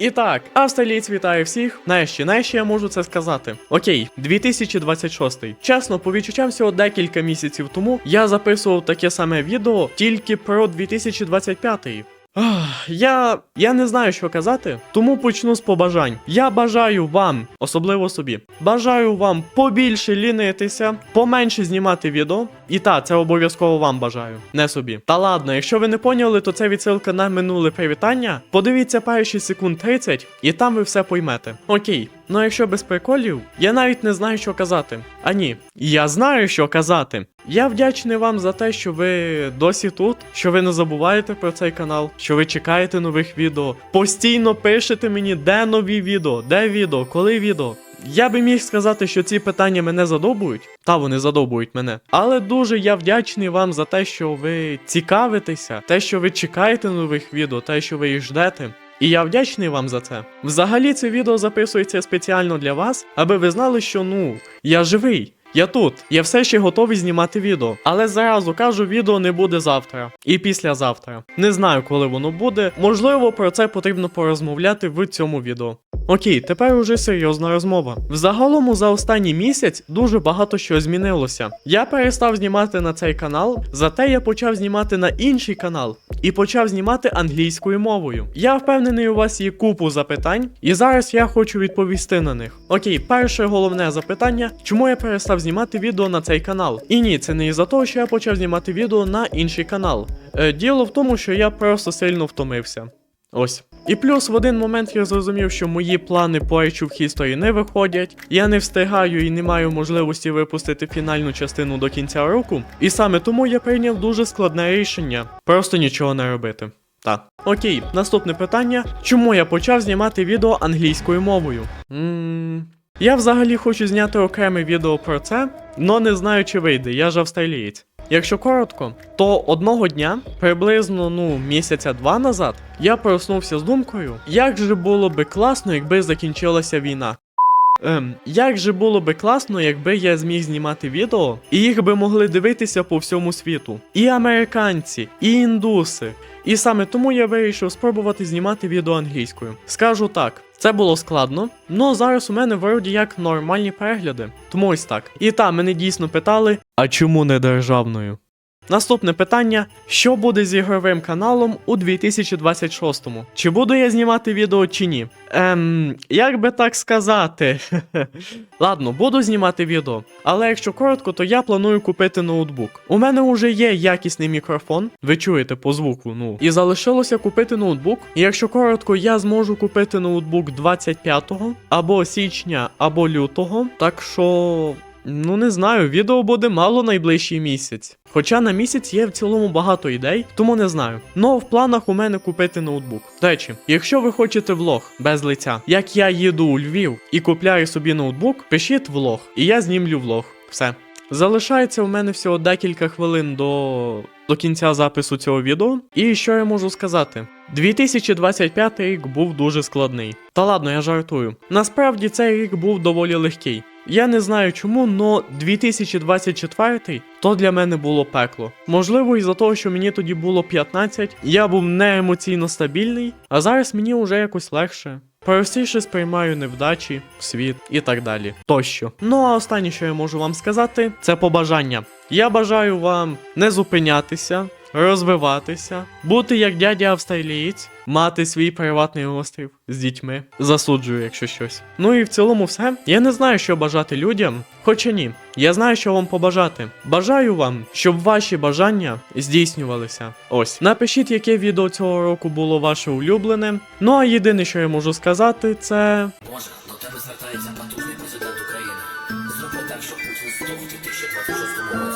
І так, австралієць вітає всіх. Нарешті, нарешті я можу це сказати. Окей, 2026. Чесно, по відчуттям всього декілька місяців тому я записував таке саме відео тільки про 2025. Я, я не знаю, що казати, тому почну з побажань. Я бажаю вам, особливо собі, бажаю вам побільше лінитися, поменше знімати відео. І та, це обов'язково вам бажаю, не собі. Та ладно, якщо ви не поняли, то це відсилка на минуле привітання. Подивіться перші секунд 30, і там ви все поймете. Окей. Ну якщо без приколів, я навіть не знаю, що казати. А ні, я знаю, що казати. Я вдячний вам за те, що ви досі тут, що ви не забуваєте про цей канал, що ви чекаєте нових відео. Постійно пишете мені, де нові відео, де відео, коли відео. Я би міг сказати, що ці питання мене задовбують, та вони задовбують мене. Але дуже я вдячний вам за те, що ви цікавитеся, те, що ви чекаєте нових відео, те, що ви їх ждете. І я вдячний вам за це. Взагалі, це відео записується спеціально для вас, аби ви знали, що ну, я живий. Я тут, я все ще готовий знімати відео. Але зразу кажу, відео не буде завтра і післязавтра. Не знаю, коли воно буде. Можливо, про це потрібно порозмовляти в цьому відео. Окей, тепер уже серйозна розмова. Взагалом за останній місяць дуже багато що змінилося. Я перестав знімати на цей канал, зате я почав знімати на інший канал і почав знімати англійською мовою. Я впевнений, у вас є купу запитань, і зараз я хочу відповісти на них. Окей, перше головне запитання: чому я перестав знімати відео на цей канал? І ні, це не із-за того, що я почав знімати відео на інший канал. Е, діло в тому, що я просто сильно втомився. Ось. І плюс в один момент я зрозумів, що мої плани по Age of History не виходять, я не встигаю і не маю можливості випустити фінальну частину до кінця року. І саме тому я прийняв дуже складне рішення просто нічого не робити. Так. Окей, наступне питання: чому я почав знімати відео англійською мовою? Ммм. Я взагалі хочу зняти окреме відео про це, но не знаю, чи вийде, я ж австралієць. Якщо коротко, то одного дня, приблизно ну місяця два назад, я проснувся з думкою, як же було би класно, якби закінчилася війна. Ем, як же було би класно, якби я зміг знімати відео, і їх би могли дивитися по всьому світу. І американці, і індуси. І саме тому я вирішив спробувати знімати відео англійською. Скажу так, це було складно, але зараз у мене вроді як нормальні перегляди. Тому ось так. І та мене дійсно питали: а чому не державною? Наступне питання: що буде з ігровим каналом у 2026-му? Чи буду я знімати відео чи ні? Ем, як би так сказати? Ладно, буду знімати відео. Але якщо коротко, то я планую купити ноутбук. У мене вже є якісний мікрофон, ви чуєте по звуку, ну. І залишилося купити ноутбук. І якщо коротко, я зможу купити ноутбук 25-го, або січня, або лютого. Так що. Ну не знаю, відео буде мало найближчий місяць. Хоча на місяць є в цілому багато ідей, тому не знаю. Но в планах у мене купити ноутбук. До речі, якщо ви хочете влог без лиця, як я їду у Львів і купляю собі ноутбук, пишіть влог, і я знімлю влог. Все. Залишається у мене всього декілька хвилин до, до кінця запису цього відео. І що я можу сказати? 2025 рік був дуже складний. Та ладно, я жартую. Насправді цей рік був доволі легкий. Я не знаю чому, но 2024 то для мене було пекло. Можливо, із-за того, що мені тоді було 15, я був не емоційно стабільний, а зараз мені вже якось легше. Простіше сприймаю невдачі, світ і так далі. Тощо. Ну а останнє, що я можу вам сказати, це побажання. Я бажаю вам не зупинятися, розвиватися, бути як дядя австралієць, мати свій приватний острів з дітьми. Засуджую, якщо щось. Ну і в цілому все. Я не знаю, що бажати людям. Хоча ні, я знаю, що вам побажати. Бажаю вам, щоб ваші бажання здійснювалися. Ось. Напишіть, яке відео цього року було ваше улюблене. Ну а єдине, що я можу сказати, це. Боже, до тебе звертається потужний президент України. Зроби так, щоб Путін здох у 2026 році.